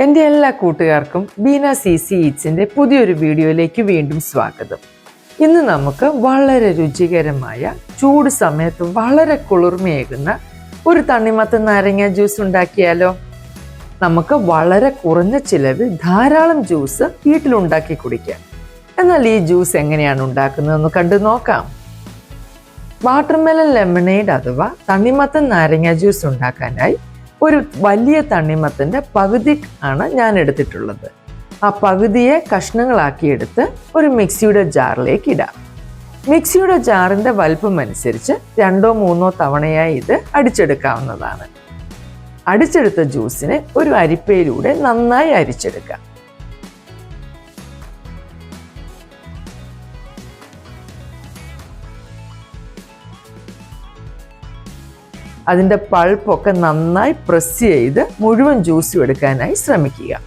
എന്റെ എല്ലാ കൂട്ടുകാർക്കും ബീന സി സി ഈറ്റ്സിന്റെ പുതിയൊരു വീഡിയോയിലേക്ക് വീണ്ടും സ്വാഗതം. ഇന്ന് നമുക്ക് വളരെ രുചികരമായ ചൂട് സമയത്ത് വളരെ കുളിർമയേകുന്ന ഒരു തണ്ണിമത്തൻ നാരങ്ങ ജ്യൂസ് ഉണ്ടാക്കിയാലോ? നമുക്ക് വളരെ കുറഞ്ഞ ചിലവിൽ ധാരാളം ജ്യൂസ് വീട്ടിലുണ്ടാക്കി കുടിക്കാം. എന്നാൽ ഈ ജ്യൂസ് എങ്ങനെയാണ് ഉണ്ടാക്കുന്നതെന്ന് കണ്ടു നോക്കാം. വാട്ടർമെലൻ ലെമണേഡ് അഥവാ തണ്ണിമത്തൻ നാരങ്ങ ജ്യൂസ് ഉണ്ടാക്കാനായി ഒരു വലിയ തണ്ണിമത്തന്റെ പകുതി ആണ് ഞാൻ എടുത്തിട്ടുള്ളത്. ആ പകുതിയെ കഷ്ണങ്ങളാക്കിയെടുത്ത് ഒരു മിക്സിയുടെ ജാറിലേക്ക് ഇടാം. മിക്സിയുടെ ജാറിന്റെ വലിപ്പം അനുസരിച്ച് രണ്ടോ മൂന്നോ തവണയായി ഇത് അടിച്ചെടുക്കാവുന്നതാണ്. അടിച്ചെടുത്ത ജ്യൂസിനെ ഒരു അരിപ്പയിലൂടെ നന്നായി അരിച്ചെടുക്കാം. അതിന്റെ പൾപ്പൊക്കെ നന്നായി പ്രസ് ചെയ്ത് മുഴുവൻ ജ്യൂസും എടുക്കാനായി ശ്രമിക്കുക.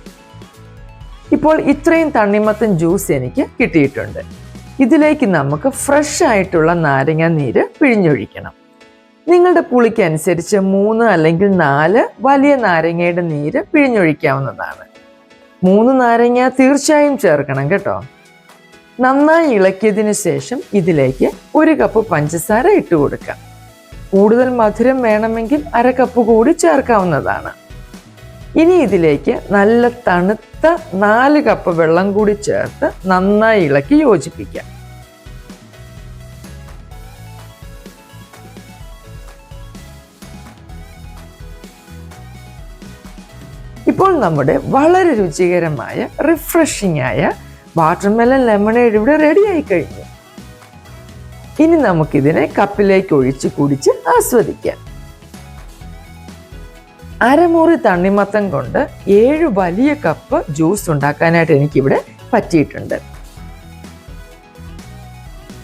ഇപ്പോൾ ഇത്രയും തണ്ണിമത്തൻ ജ്യൂസ് എനിക്ക് കിട്ടിയിട്ടുണ്ട്. ഇതിലേക്ക് നമുക്ക് ഫ്രഷ് ആയിട്ടുള്ള നാരങ്ങ നീര് പിഴിഞ്ഞൊഴിക്കണം. നിങ്ങളുടെ പുളിക്കനുസരിച്ച് മൂന്ന് അല്ലെങ്കിൽ നാല് വലിയ നാരങ്ങയുടെ നീര് പിഴിഞ്ഞൊഴിക്കാവുന്നതാണ്. മൂന്ന് നാരങ്ങ തീർച്ചയായും ചേർക്കണം കേട്ടോ. നന്നായി ഇളക്കിയതിനു ശേഷം ഇതിലേക്ക് ഒരു കപ്പ് പഞ്ചസാര ഇട്ട് കൊടുക്കാം. കൂടുതൽ മധുരം വേണമെങ്കിൽ അര കപ്പ് കൂടി ചേർക്കാവുന്നതാണ്. ഇനി ഇതിലേക്ക് നല്ല തണുത്ത നാല് കപ്പ് വെള്ളം കൂടി ചേർത്ത് നന്നായി ഇളക്കി യോജിപ്പിക്കാം ഇപ്പോൾ നമ്മുടെ വളരെ രുചികരമായ റിഫ്രഷിംഗ് ആയ വാട്ടർമെലൻ ലെമണേഡ് ഇവിടെ റെഡിയായി കഴിഞ്ഞു. ഇനി നമുക്കിതിനെ കപ്പിലേക്ക് ഒഴിച്ച് കുടിച്ച് ആസ്വദിക്കാം. അരമുറി തണ്ണിമത്തം കൊണ്ട് ഏഴ് വലിയ കപ്പ് ജ്യൂസ് ഉണ്ടാക്കാനായിട്ട് എനിക്കിവിടെ പറ്റിയിട്ടുണ്ട്.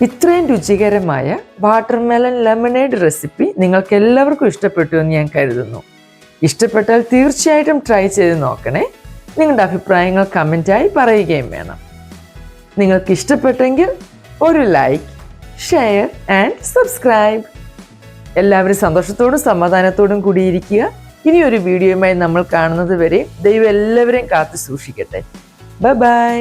ഇത്രയും രുചികരമായ വാട്ടർമെലൻ ലെമണേഡ് റെസിപ്പി നിങ്ങൾക്ക് എല്ലാവർക്കും ഇഷ്ടപ്പെട്ടു എന്ന് ഞാൻ കരുതുന്നു. ഇഷ്ടപ്പെട്ടാൽ തീർച്ചയായിട്ടും ട്രൈ ചെയ്ത് നോക്കണേ. നിങ്ങളുടെ അഭിപ്രായങ്ങൾ കമന്റായി പറയുകയും വേണം. നിങ്ങൾക്ക് ഇഷ്ടപ്പെട്ടെങ്കിൽ ഒരു ലൈക്ക് ഷെയർ ആൻഡ് സബ്സ്ക്രൈബ് എല്ലാവരും സന്തോഷത്തോടും സമാധാനത്തോടും കൂടിയിരിക്കുക. ഇനി ഒരു വീഡിയോയുമായി നമ്മൾ കാണുന്നത് വരെ ദൈവം എല്ലാവരെയും കാത്തു സൂക്ഷിക്കട്ടെ. Bye bye